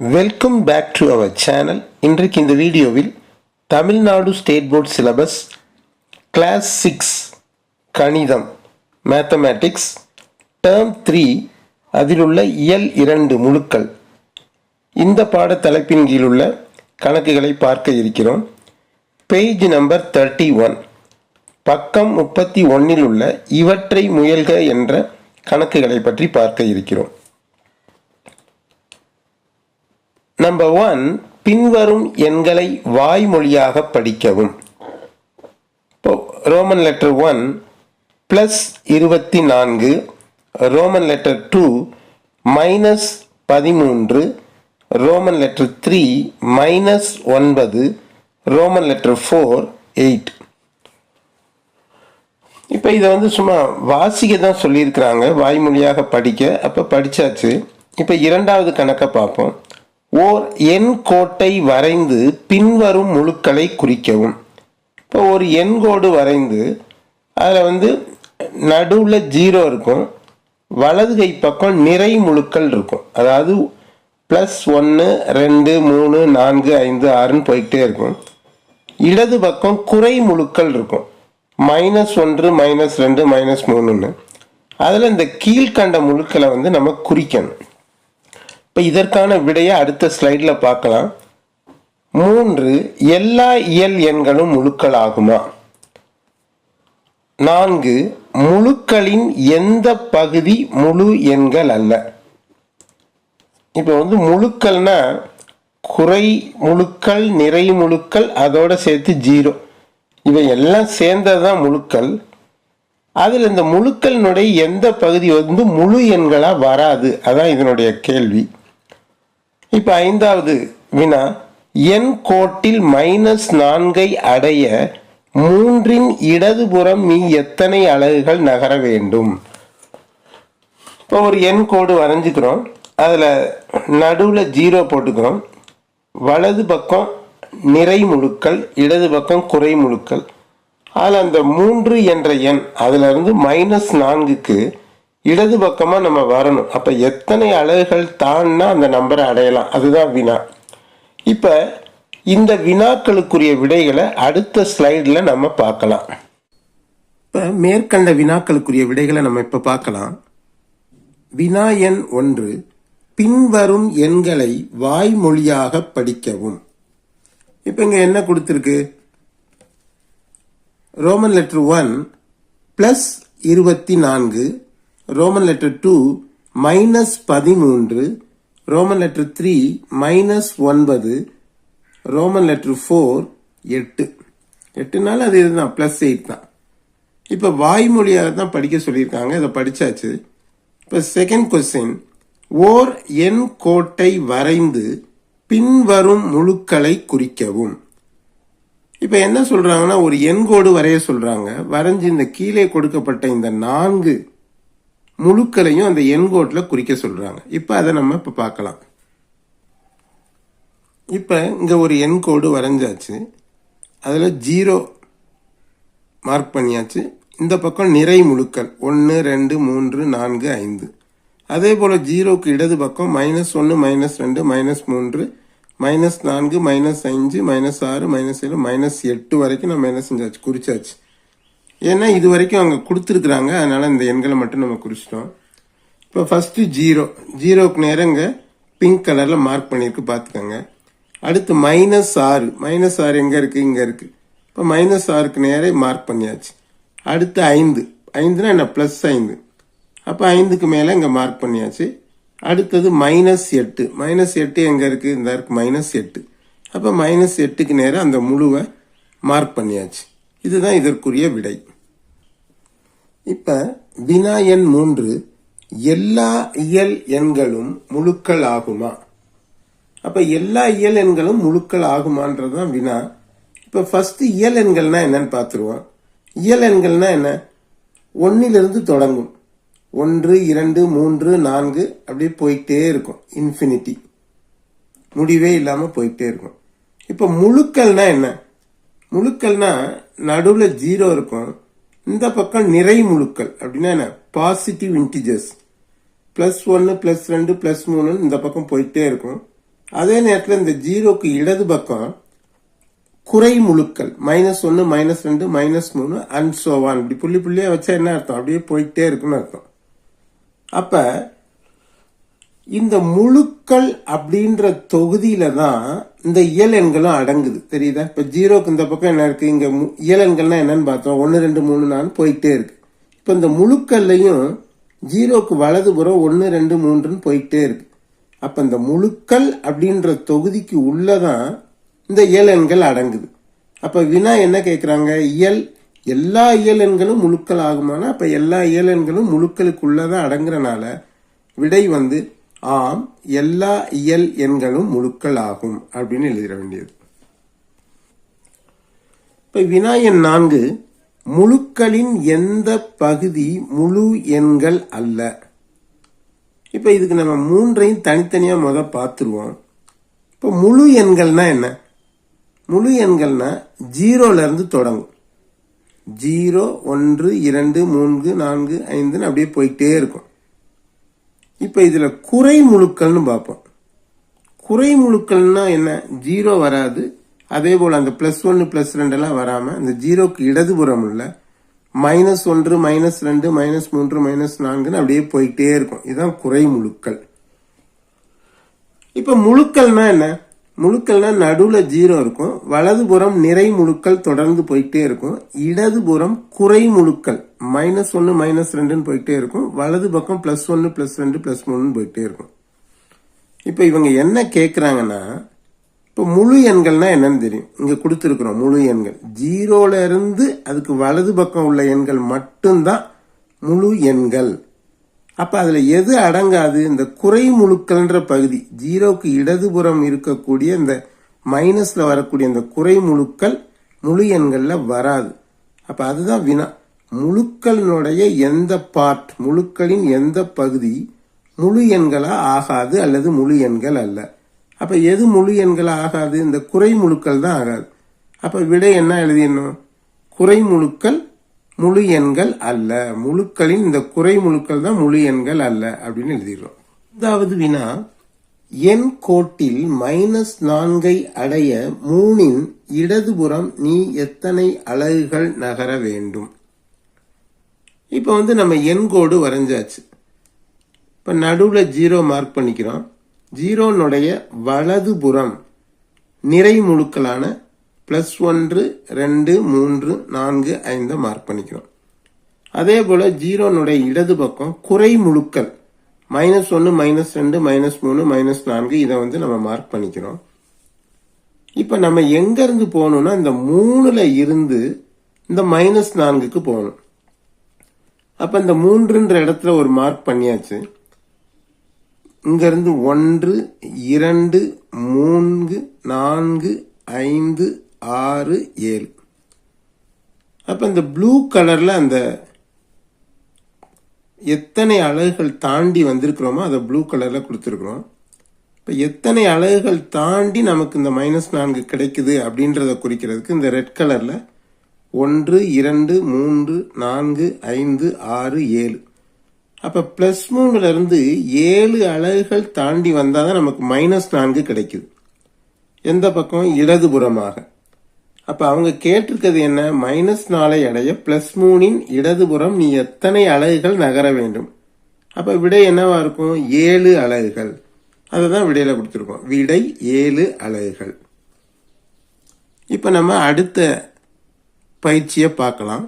Welcome back to our channel இன்றைக்கு இந்த வீடியோவில் Tamil Nadu state board syllabus class six கணிதம் மேத்தமேட்டிக்ஸ் டேர்ம் த்ரீ அதிலுள்ள இயல் இரண்டு முழுக்கள். இந்த பாட தலைப்பின் கீழுள்ள கணக்குகளை பார்க்க இருக்கிறோம். பேஜ் நம்பர் தேர்ட்டி ஒன் பக்கம் முப்பத்தி ஒன்னில் உள்ள இவற்றை முயல்க என்ற கணக்குகளை பற்றி பார்க்க இருக்கிறோம். நம்பர் ஒன் பின்வரும் எண்களை வாய்மொழியாக படிக்கவும். இப்போ ரோமன் லெட்டர் ஒன் ப்ளஸ் இருபத்தி நான்கு ரோமன் லெட்டர் டூ மைனஸ் பதிமூன்று ரோமன் லெட்டர் த்ரீ மைனஸ் ஒன்பது ரோமன் லெட்டர் ஃபோர் எயிட் இப்போ இதை வந்து சும்மா வாசிக்க தான் சொல்லியிருக்கிறாங்க வாய்மொழியாக படிக்க. அப்போ படித்தாச்சு இப்போ இரண்டாவது கணக்கை பார்ப்போம். ஓர் எண் கோட்டை வரைந்து பின்வரும் முழுக்களை குறிக்கவும். இப்போ ஒரு எண் கோடு வரைந்து அதில் வந்து நடுவில் ஜீரோ இருக்கும். வலது கை பக்கம் நிறை முழுக்கள் இருக்கும். அதாவது ப்ளஸ் ஒன்று ரெண்டு மூணு நான்கு ஐந்து ஆறுன்னு போய்கிட்டே இருக்கும். இடது பக்கம் குறை முழுக்கள் இருக்கும். மைனஸ் ஒன்று மைனஸ் ரெண்டு மைனஸ் மூணுன்னு. அதில் இந்த கீழ்கண்ட முழுக்களை வந்து நம்ம குறிக்கணும். இப்போ இதற்கான விடையை அடுத்த ஸ்லைடில் பார்க்கலாம். மூன்று எல்லா இயல் எண்களும் முழுக்களாகுமா? நான்கு முழுக்களின் எந்த பகுதி முழு எண்கள் அல்ல? இப்போ வந்து முழுக்கள்னா குறை முழுக்கள் நிறை முழுக்கள் அதோடு சேர்த்து ஜீரோ. இவை எல்லாம் சேர்ந்தது தான் முழுக்கள். அதில் இந்த முழுக்களினுடைய எந்த பகுதி வந்து முழு எண்களாக வராது? அதான் இதனுடைய கேள்வி. இப்போ ஐந்தாவது வினா என் கோட்டில் மைனஸ் நான்கை அடைய மூன்றின் இடதுபுறம் நீ எத்தனை அலகுகள் நகர வேண்டும்? இப்போ ஒரு எண் கோடு வரைஞ்சிக்கிறோம். அதில் நடுவில் ஜீரோ போட்டுக்கிறோம். வலது பக்கம் நிறை முழுக்கள் இடது பக்கம் குறை முழுக்கள். அதில் அந்த மூன்று என்ற எண் அதிலிருந்து மைனஸ் நான்குக்கு இடது பக்கமாக நம்ம வரணும். அப்போ எத்தனை அலகுகள் தான்னா அந்த நம்பரை அடையலாம். அதுதான் வினா. இப்போ இந்த வினாக்களுக்குரிய விடைகளை அடுத்த ஸ்லைடில் நம்ம பார்க்கலாம். இப்போ மேற்கண்ட வினாக்களுக்குரிய விடைகளை நம்ம இப்போ பார்க்கலாம். வினா எண் ஒன்று பின்வரும் எண்களை வாய்மொழியாக படிக்கவும். இப்போ இங்கே என்ன கொடுத்துருக்கு? ரோமன் லெட்டர் ஒன் ப்ளஸ் இருபத்தி நான்கு ரோமன் லெட்டர் டூ மைனஸ் பதிமூன்று ரோமன் லெட்டர் த்ரீ மைனஸ் ஒன்பது ரோமன் லெட்டர் ஃபோர் எட்டு. எட்டுனால அது இதுதான் ப்ளஸ் எயிட் தான். இப்போ வாய்மொழியாக தான் படிக்க சொல்லியிருக்காங்க இதை படிச்சாச்சு. இப்போ செகண்ட் கொஸ்டின் ஓர் எண் கோட்டை வரைந்து பின்வரும் முழுக்களை குறிக்கவும். இப்போ என்ன சொல்கிறாங்கன்னா ஒரு எண்கோடு வரைய சொல்கிறாங்க வரைஞ்சு இந்த கீழே கொடுக்கப்பட்ட இந்த நான்கு முழுக்களையும் அந்த எண்கோட்டில் குறிக்க சொல்கிறாங்க இப்போ அதை நம்ம இப்போ பார்க்கலாம். இப்போ இங்கே ஒரு எண்கோடு வரைஞ்சாச்சு. அதில் ஜீரோ மார்க் பண்ணியாச்சு. இந்த பக்கம் நிறை முழுக்கள் ஒன்று ரெண்டு மூன்று நான்கு ஐந்து. அதே போல் ஜீரோக்கு இடது பக்கம் மைனஸ் ஒன்று மைனஸ் ரெண்டு மைனஸ் மூன்று மைனஸ் நான்கு மைனஸ் அஞ்சு மைனஸ் ஆறு மைனஸ் ஏழு மைனஸ் எட்டு வரைக்கும் நம்ம என்ன செஞ்சாச்சு? குறிச்சாச்சு. ஏன்னா இது வரைக்கும் அவங்க கொடுத்துருக்குறாங்க. அதனால் இந்த எண்களை மட்டும் நம்ம குறிச்சிட்டோம். இப்போ ஃபஸ்ட்டு ஜீரோ ஜீரோக்கு நேரங்க இங்கே பிங்க் கலரில் மார்க் பண்ணியிருக்கு பார்த்துக்கோங்க அடுத்து மைனஸ் ஆறு. மைனஸ் ஆறு எங்கே இருக்குது இங்கே இருக்குது இப்போ மைனஸ் ஆறுக்கு நேரே மார்க் பண்ணியாச்சு. அடுத்து ஐந்து. ஐந்துனா என்ன? ப்ளஸ் ஐந்து. அப்போ ஐந்துக்கு மேலே இங்கே மார்க் பண்ணியாச்சு. அடுத்தது மைனஸ் எட்டு. மைனஸ் எட்டு எங்கே இருக்குது இந்த இருக்கு மைனஸ் எட்டு. அப்போ மைனஸ் எட்டுக்கு நேரம் அந்த முழுவை மார்க் பண்ணியாச்சு. இதுதான் இதற்குரிய விடை. இப்போ வினா எண் மூன்று எல்லா இயல் எண்களும் முழுக்கள் ஆகுமா? அப்ப எல்லா இயல் எண்களும் முழுக்கள் ஆகுமான்றதுதான் வினா. இப்ப ஃபர்ஸ்ட் இயல் எண்கள்னா என்னன்னு பார்த்துருவோம் இயல் எண்கள்னா என்ன? ஒன்னிலிருந்து தொடங்கும். ஒன்று இரண்டு மூன்று நான்கு அப்படியே போயிட்டே இருக்கும். இன்ஃபினிட்டி முடிவே இல்லாம போயிட்டே இருக்கும். இப்ப முழுக்கள்னா என்ன? முழுக்கள்னா நடுவில் ஜீரோ இருக்கும். இந்த பக்கம் நிறை முழுக்கள். அப்படின்னா என்ன? பாசிட்டிவ் இன்டிஜர்ஸ் ப்ளஸ் ஒன்று ப்ளஸ் ரெண்டு ப்ளஸ் மூணுன்னு இந்த பக்கம் போயிட்டே இருக்கும். அதே நேரத்தில் இந்த ஜீரோக்கு இடது பக்கம் குறை முழுக்கள். மைனஸ் ஒன்று மைனஸ் ரெண்டு மைனஸ் மூணு அண்ட் சோவான் இப்படி புள்ளி புள்ளியாக வச்சா என்ன அர்த்தம்? அப்படியே போயிட்டே இருக்குன்னு அர்த்தம். அப்போ இந்த முழுக்கள் அப்படின்ற தொகுதியில தான் இந்த இயல் எண்களும் அடங்குது. தெரியுதா? இப்ப ஜீரோக்கு இந்த பக்கம் என்ன இருக்கு? இங்க மு- இயல் எண்கள்னா என்னன்னு பார்த்தோம். ஒன்னு ரெண்டு மூணு நாலு போயிட்டே இருக்கு. இப்ப இந்த முழுக்கல்லையும் ஜீரோக்கு வலதுபுறம் ஒன்னு ரெண்டு மூன்றுன்னு போயிட்டே இருக்கு. அப்ப இந்த முழுக்கல் அப்படின்ற தொகுதிக்கு உள்ளதான் இந்த இயல் எண்கள் அடங்குது. அப்ப வினா என்ன கேட்குறாங்க இயல் எல்லா இயல் எண்களும் முழுக்கள் ஆகுமானா அப்ப எல்லா இயல் எண்களும் முழுக்களுக்குள்ளதான் அடங்குறனால விடை வந்து ஆம் எல்லா இயல் எண்களும் முழுக்கள் ஆகும் அப்படின்னு எழுதிட வேண்டியது. இப்போ வினா எண் நான்கு முழுக்களின் எந்த பகுதி முழு எண்கள் அல்ல? இப்போ இதுக்கு நம்ம மூன்றையும் தனித்தனியாக முத பார்த்துருவோம். இப்போ முழு எண்கள்னா என்ன? முழு எண்கள்னா ஜீரோலேருந்து தொடங்கும். ஜீரோ ஒன்று இரண்டு மூன்று நான்கு ஐந்துன்னு அப்படியே போயிட்டே இருக்கும். இப்போ இதில் குறை முழுக்கள்னு பார்ப்போம். குறை முழுக்கள்னா என்ன? ஜீரோ வராது. அதே போல் அந்த ப்ளஸ் ஒன்று ப்ளஸ் ரெண்டெல்லாம் வராமல் அந்த ஜீரோக்கு இடதுபுறம் உள்ள மைனஸ் ஒன்று மைனஸ் ரெண்டு மைனஸ் மூன்று மைனஸ் நான்குன்னு அப்படியே போயிட்டே இருக்கும். இதுதான் குறை முழுக்கள். இப்போ முழுக்கள்னா என்ன? முழுக்கள்னா நடுவில் ஜீரோ இருக்கும். வலதுபுறம் நிறை முழுக்கள் தொடர்ந்து போயிட்டே இருக்கும். இடதுபுறம் குறை முழுக்கள் மைனஸ் ஒன்று மைனஸ் ரெண்டுன்னு போயிட்டே இருக்கும். வலது பக்கம் ப்ளஸ் ஒன்று ப்ளஸ் ரெண்டு ப்ளஸ் மூணுன்னு போயிட்டே இருக்கும். இப்போ இவங்க என்ன கேட்குறாங்கன்னா இப்போ முழு எண்கள்னா என்னன்னு தெரியும். இங்கே கொடுத்துருக்குறோம் முழு எண்கள். ஜீரோல இருந்து அதுக்கு வலது பக்கம் உள்ள எண்கள் மட்டும்தான் முழு எண்கள். அப்போ அதில் எது அடங்காது? இந்த குறை முழுக்கள்ன்ற பகுதி ஜீரோக்கு இடதுபுறம் இருக்கக்கூடிய இந்த மைனஸில் வரக்கூடிய இந்த குறை முழுக்கள் முழு எண்களில் வராது. அப்போ அதுதான் வினா. முழுக்களினுடைய எந்த பார்ட் முழுக்களின் எந்த பகுதி முழு எண்களாக ஆகாது அல்லது முழு எண்கள் அல்ல. அப்போ எது முழு எண்களாக ஆகாது? இந்த குறை முழுக்கள் தான் ஆகாது. அப்போ விடை என்ன எழுதிடணும்? குறை முழுக்கள் முழு எண்கள் அல்ல. முழுக்களின் இந்த குறை முழுக்கள் தான் முழு எண்கள் அல்ல அப்படின்னு எழுதிடுறோம். அதாவது வினா எண் கோட்டில் மைனஸ் நான்கை அடைய மூணின் இடதுபுறம் நீ எத்தனை அலகுகள் நகர வேண்டும்? இப்போ வந்து நம்ம எண் கோடு வரைஞ்சாச்சு. இப்போ நடுவில் ஜீரோ மார்க் பண்ணிக்கிறோம். ஜீரோனுடைய வலதுபுறம் நிறை முழுக்களான ப்ளஸ் ஒன்று ரெண்டு மூன்று நான்கு ஐந்து மார்க் பண்ணிக்கிறோம். அதே போல் ஜீரோனுடைய இடது பக்கம் குறை முழுக்கள் மைனஸ் ஒன்று மைனஸ் ரெண்டு மைனஸ் மூணு மைனஸ் நான்கு இதை வந்து நம்ம மார்க் பண்ணிக்கிறோம். இப்போ நம்ம எங்கேருந்து போகணுன்னா போகணும்னா இந்த மூணில் இருந்து இந்த மைனஸ் நான்குக்கு போகணும். அப்போ இந்த மூன்றுன்ற இடத்துல ஒரு மார்க் பண்ணியாச்சு. இங்கேருந்து ஒன்று இரண்டு மூன்று நான்கு ஐந்து ஆறு ஏழு. அப்போ இந்த ப்ளூ கலரில் அந்த எத்தனை அலகுகள் தாண்டி வந்திருக்கிறோமோ அதை ப்ளூ கலரில் கொடுத்துருக்குறோம். இப்போ எத்தனை அலகுகள் தாண்டி நமக்கு இந்த மைனஸ் நான்கு கிடைக்குது அப்படின்றத குறிக்கிறதுக்கு இந்த ரெட் கலரில் ஒன்று இரண்டு மூன்று நான்கு ஐந்து ஆறு ஏழு. அப்போ ப்ளஸ் மூணுலேருந்து ஏழு அலகுகள் தாண்டி வந்தால் தான் நமக்கு மைனஸ் நான்கு கிடைக்குது. எந்த பக்கம்? இடதுபுறமாக. அப்ப அவங்க கேட்டிருக்கிறது என்ன? மைனஸ் நாலை அடைய பிளஸ் மூணின் இடதுபுறம் நீ எத்தனை அலகுகள் நகர வேண்டும்? அப்ப விடை என்னவா இருக்கும்? ஏழு அலகுகள். அதை தான் விடையில கொடுத்துருக்கோம். விடை ஏழு அலகுகள். இப்ப நம்ம அடுத்த பயிற்சியை பார்க்கலாம்.